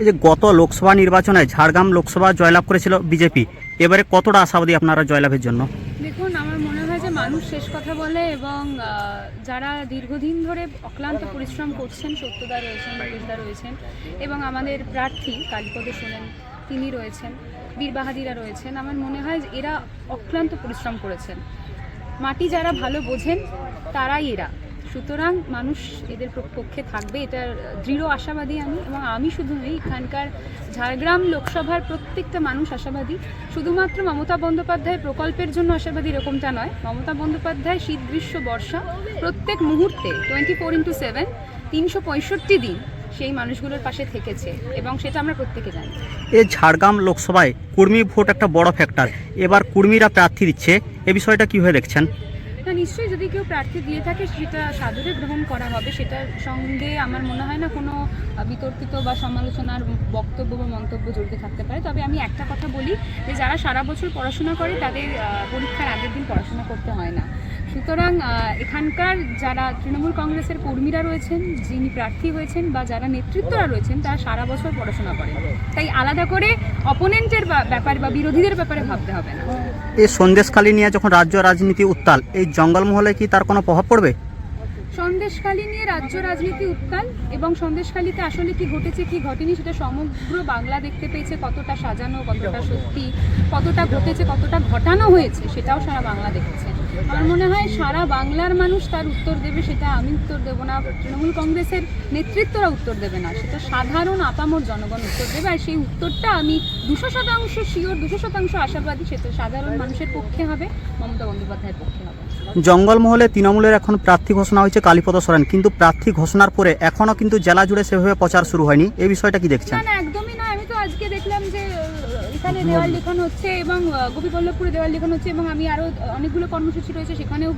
এই যে গত লোকসভা নির্বাচনে ঝাড়গ্রাম লোকসভা জয়লাভ করেছিল বিজেপি, এবারে কতটা আশাবাদী আপনারা জয়লাভের জন্য? দেখুন, আমার মনে হয় যে মানুষ শেষ কথা বলে এবং যারা দীর্ঘদিন ধরে অক্লান্ত পরিশ্রম করছেন, সত্যদা রয়েছেন, মুকেশদা রয়েছেন এবং আমাদের প্রার্থী কালীপদ সোরেন তিনি রয়েছেন বীরবাহাদিরা রয়েছেন, আমার মনে হয় এরা অক্লান্ত পরিশ্রম করেছেন। মাটি যারা ভালো বোঝেন, তারাই এরা। সুতরাং মানুষ এদের পক্ষে থাকবে, এটার দৃঢ় আশাবাদী আমি এবং আমি শুধু নই, এখানকার ঝাড়গ্রাম লোকসভার প্রত্যেকটা মানুষ আশাবাদী। শুধুমাত্র মমতা বন্দ্যোপাধ্যায় প্রকল্পের জন্য আশাবাদী এরকমটা নয়। মমতা বন্দ্যোপাধ্যায়, শীত, গ্রীষ্ম, বর্ষা, প্রত্যেক মুহূর্তে টোয়েন্টি ফোর ইন্টু সেভেন তিনশো পঁয়ষট্টি দিন সেই মানুষগুলোর পাশে থেকেছে এবং সেটা আমরা প্রত্যেকে জানি। এই ঝাড়গ্রাম লোকসভায় কুর্মী ভোট একটা বড় ফ্যাক্টর এবার কুর্মীরা প্রার্থী দিচ্ছে, এ বিষয়টা কীভাবে দেখছেন? না নিশ্চয়ই যদি কেউ প্রার্থী দিয়ে থাকে, সেটা সাদরে গ্রহণ করা হবে। সেটার সঙ্গে আমার মনে হয় না কোনো বিতর্কিত বা সমালোচনার বক্তব্য বা মন্তব্য জড়িত থাকতে পারে। তবে আমি একটা কথা বলি যে, যারা সারা বছর পড়াশোনা করে, তাদের পরীক্ষার আগের দিন পড়াশোনা করতে হয় না। সুতরাং এখানকার যারা তৃণমূল কংগ্রেসের কর্মীরা রয়েছেন, যিনি প্রার্থী হয়েছেন বা যারা নেতৃত্বরা রয়েছেন, তারা সারা বছর পড়াশোনা করেন। তাই আলাদা করে অপোনেন্টের ব্যাপারে বা বিরোধীদের ব্যাপারে ভাবতে হবে না। এই সন্দেশখালী নিয়ে যখন রাজ্য রাজনীতি উত্তাল, এই জঙ্গলমহলে কি তার কোনো প্রভাব পড়বে? সন্দেশখালী নিয়ে রাজ্য রাজনীতি উত্তাল এবং সন্দেশখালীতে আসলে কি ঘটেছে, কি ঘটেনি সেটা সমগ্র বাংলা দেখতে পেয়েছে কতটা সাজানো, কতটা সত্যি, কতটা ঘটেছে, কতটা ঘটানো হয়েছে সেটাও সারা বাংলা দেখেছে। আমার মনে হয় সারা বাংলার মানুষ তার উত্তর দেবে সেটা আমি উত্তর দেবো না, তৃণমূল কংগ্রেসের নেতৃত্বরা উত্তর দেবে না, সেটা সাধারণ আপামর জনগণ উত্তর দেবে আর সেই উত্তরটা আমি দুশো শতাংশ শিওর দুশো শতাংশ আশাবাদী, সেটা সাধারণ মানুষের পক্ষে হবে, মমতা বন্দ্যোপাধ্যায়ের পক্ষে হবে। জঙ্গলমহলে তৃণমূলের এখন প্রার্থী ঘোষণা হয়েছে কালীপদ সরেন। কিন্তু প্রার্থী ঘোষণার পরে এখনও কিন্তু জেলা জুড়ে সেভাবে প্রচার শুরু হয়নি। এই বিষয়টা কি দেখছেন? দেওয়াল লিখন হচ্ছে এবং গোপীবল্লভপুরে দেওয়াল লিখন হচ্ছে এবং আমি আরও অনেকগুলো কর্মসূচি রয়েছে সেখানেও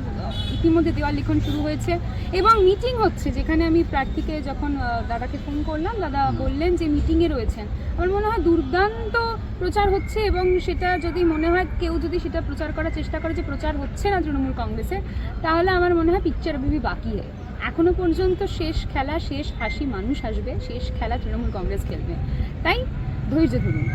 ইতিমধ্যে দেওয়াল লিখন শুরু হয়েছে। এবং মিটিং হচ্ছে যেখানে আমি প্রার্থীকে যখন দাদাকে ফোন করলাম দাদা বললেন যে মিটিংয়ে রয়েছেন। আমার মনে হয় দুর্দান্ত প্রচার হচ্ছে এবং সেটা যদি মনে হয় কেউ যদি সেটা প্রচার করার চেষ্টা করে যে প্রচার হচ্ছে না তৃণমূল কংগ্রেসে তাহলে আমার মনে হয় পিকচার বিবি বাকি হয়। এখনও পর্যন্ত শেষ খেলা শেষ হাসি মানুষ আসবে শেষ খেলা তৃণমূল কংগ্রেস খেলবে। তাই ধৈর্য ধরুন।